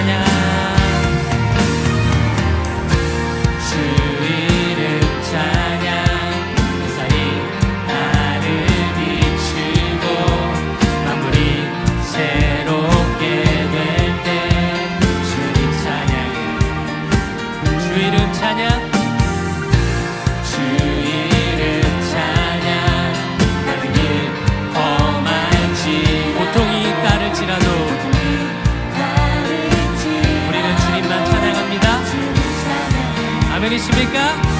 extraña Verificar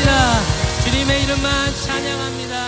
주님의 이름만 찬양합니다.